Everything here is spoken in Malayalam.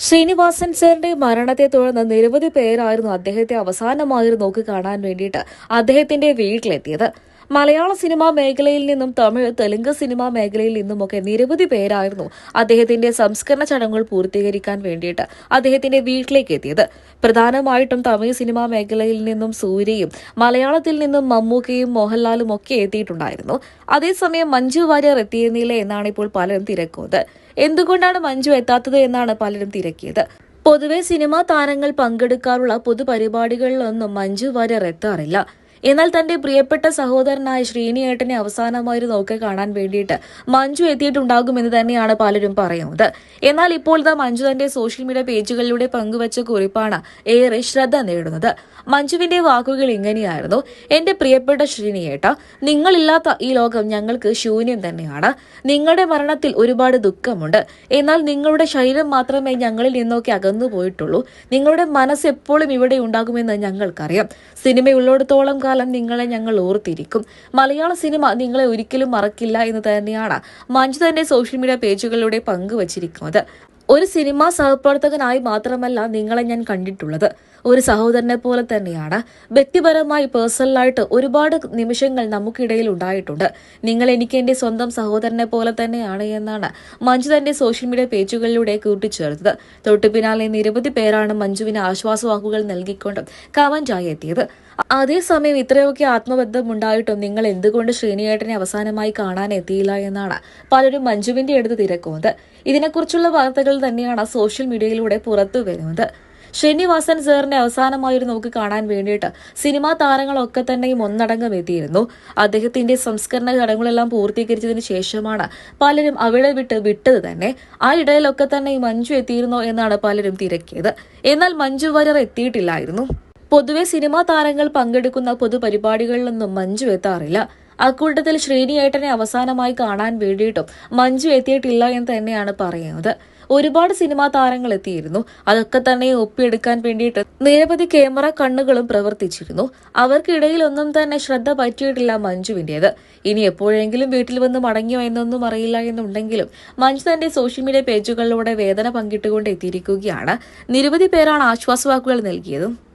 ശ്രീനിവാസൻ സാറിന്റെ മരണത്തെ തുടർന്ന് നിരവധി പേരായിരുന്നു അദ്ദേഹത്തെ അവസാനമായി നോക്കി കാണാൻ വേണ്ടിയിട്ട് അദ്ദേഹത്തിന്റെ വീട്ടിലെത്തിയത്. മലയാള സിനിമാ മേഖലയിൽ നിന്നും തമിഴ് തെലുങ്ക് സിനിമാ മേഖലയിൽ നിന്നുമൊക്കെ നിരവധി പേരായിരുന്നു അദ്ദേഹത്തിന്റെ സംസ്കരണ ചടങ്ങുകൾ പൂർത്തീകരിക്കാൻ വേണ്ടിയിട്ട് അദ്ദേഹത്തിന്റെ വീട്ടിലേക്ക് എത്തിയത്. പ്രധാനമായിട്ടും തമിഴ് സിനിമാ മേഖലയിൽ നിന്നും സൂര്യയും മലയാളത്തിൽ നിന്നും മമ്മൂക്കയും മോഹൻലാലും ഒക്കെ എത്തിയിട്ടുണ്ടായിരുന്നു. അതേസമയം മഞ്ജു വാര്യർ എത്തിയിരുന്നില്ല എന്നാണ് ഇപ്പോൾ പലരും തിരക്കുന്നത്. എന്തുകൊണ്ടാണ് മഞ്ജു എത്താത്തത് എന്നാണ് പലരും തിരക്കിയത്. പൊതുവെ സിനിമാ താരങ്ങൾ പങ്കെടുക്കാറുള്ള പൊതുപരിപാടികളിലൊന്നും മഞ്ജു വാര്യർ എത്താറില്ല. എന്നാൽ തന്റെ പ്രിയപ്പെട്ട സഹോദരനായ ശ്രീനിയേട്ടനെ അവസാനമായി നോക്കി കാണാൻ വേണ്ടിയിട്ട് മഞ്ജു എത്തിയിട്ടുണ്ടാകുമെന്ന് തന്നെയാണ് പലരും പറയുന്നത്. എന്നാൽ ഇപ്പോൾ ഇതാ മഞ്ജു തന്റെ സോഷ്യൽ മീഡിയ പേജുകളിലൂടെ പങ്കുവച്ച കുറിപ്പാണ് ഏറെ ശ്രദ്ധ നേടുന്നത്. മഞ്ജുവിന്റെ വാക്കുകൾ ഇങ്ങനെയായിരുന്നു. എന്റെ പ്രിയപ്പെട്ട ശ്രീനിയേട്ട നിങ്ങളില്ലാത്ത ഈ ലോകം ഞങ്ങൾക്ക് ശൂന്യം തന്നെയാണ്. നിങ്ങളുടെ മരണത്തിൽ ഒരുപാട് ദുഃഖമുണ്ട്. എന്നാൽ നിങ്ങളുടെ ശരീരം മാത്രമേ ഞങ്ങളിൽ നിന്നൊക്കെ അകന്നു പോയിട്ടുള്ളൂ നിങ്ങളുടെ മനസ്സ് എപ്പോഴും ഇവിടെ ഉണ്ടാകുമെന്ന് ഞങ്ങൾക്കറിയാം. സിനിമയുള്ളിടത്തോളം കാലം നിങ്ങളെ ഞങ്ങൾ ഓർത്തിരിക്കും. മലയാള സിനിമ നിങ്ങളെ ഒരിക്കലും മറക്കില്ല എന്ന് തന്നെയാണ് മഞ്ജു തന്റെ സോഷ്യൽ മീഡിയ പേജുകളിലൂടെ പങ്കുവച്ചിരിക്കുന്നത്. ഒരു സിനിമാ സഹപ്രവർത്തകനായി മാത്രമല്ല നിങ്ങളെ ഞാൻ കണ്ടിട്ടുള്ളത്. ഒരു സഹോദരനെ പോലെ തന്നെയാണ്. വ്യക്തിപരമായി പേഴ്സണലായിട്ട് ഒരുപാട് നിമിഷങ്ങൾ നമുക്കിടയിൽ ഉണ്ടായിട്ടുണ്ട്. നിങ്ങൾ എനിക്ക് എന്റെ സ്വന്തം സഹോദരനെ പോലെ തന്നെയാണ് എന്നാണ് മഞ്ജു തന്റെ സോഷ്യൽ മീഡിയ പേജുകളിലൂടെ കൂട്ടിച്ചേർത്തത്. തൊട്ടു പിന്നാലെ നിരവധി പേരാണ് മഞ്ജുവിന് ആശ്വാസവാക്കുകൾ നൽകിക്കൊണ്ട് കമന്റായി എത്തിയത്. അതേസമയം ഇത്രയൊക്കെ ആത്മബന്ധം ഉണ്ടായിട്ടും നിങ്ങൾ എന്തുകൊണ്ട് ശ്രീനിയേട്ടനെ അവസാനമായി കാണാൻ എത്തിയില്ല എന്നാണ് പലരും മഞ്ജുവിന്റെ അടുത്ത് തിരക്കുന്നത് ഇതിനെക്കുറിച്ചുള്ള വാർത്തകൾ തന്നെയാണ് സോഷ്യൽ മീഡിയയിലൂടെ പുറത്തു വരുന്നത്. ശ്രീനിവാസൻ സാറിനെ അവസാനമായൊരു നോക്ക് കാണാൻ വേണ്ടിയിട്ട് സിനിമാ താരങ്ങളൊക്കെ തന്നെയും ഒന്നടങ്കം എത്തിയിരുന്നു. അദ്ദേഹത്തിന്റെ സംസ്കരണ ചടങ്ങുകളെല്ലാം പൂർത്തീകരിച്ചതിന് ശേഷമാണ് പലരും അവിടെ വിട്ട് വിട്ടത് തന്നെ. ആ ഇടയിലൊക്കെ തന്നെ മഞ്ജു എത്തിയിരുന്നോ എന്നാണ് പലരും തിരക്കിയത്. എന്നാൽ മഞ്ജു വരർ എത്തിയിട്ടില്ലായിരുന്നു. പൊതുവെ സിനിമാ താരങ്ങൾ പങ്കെടുക്കുന്ന പൊതുപരിപാടികളിലൊന്നും മഞ്ജു എത്താറില്ല. അക്കൂട്ടത്തിൽ ശ്രീനിയേട്ടനെ അവസാനമായി കാണാൻ വേണ്ടിയിട്ടും മഞ്ജു എത്തിയിട്ടില്ല എന്ന് തന്നെയാണ് പറയുന്നത്. ഒരുപാട് സിനിമാ താരങ്ങൾ എത്തിയിരുന്നു. അതൊക്കെ തന്നെ ഒപ്പിയെടുക്കാൻ വേണ്ടിയിട്ട് നിരവധി ക്യാമറ കണ്ണുകളും പ്രവർത്തിച്ചിരുന്നു. അവർക്കിടയിലൊന്നും തന്നെ ശ്രദ്ധ പറ്റിയിട്ടില്ല മഞ്ജുവിന്റെത്. ഇനി എപ്പോഴെങ്കിലും വീട്ടിൽ വന്ന് മടങ്ങിയോ എന്നൊന്നും അറിയില്ല എന്നുണ്ടെങ്കിലും മഞ്ജു തന്റെ സോഷ്യൽ മീഡിയ പേജുകളിലൂടെ വേദന പങ്കിട്ടുകൊണ്ട് എത്തിയിരിക്കുകയാണ്. നിരവധി പേരാണ് ആശ്വാസവാക്കുകൾ നൽകിയതും.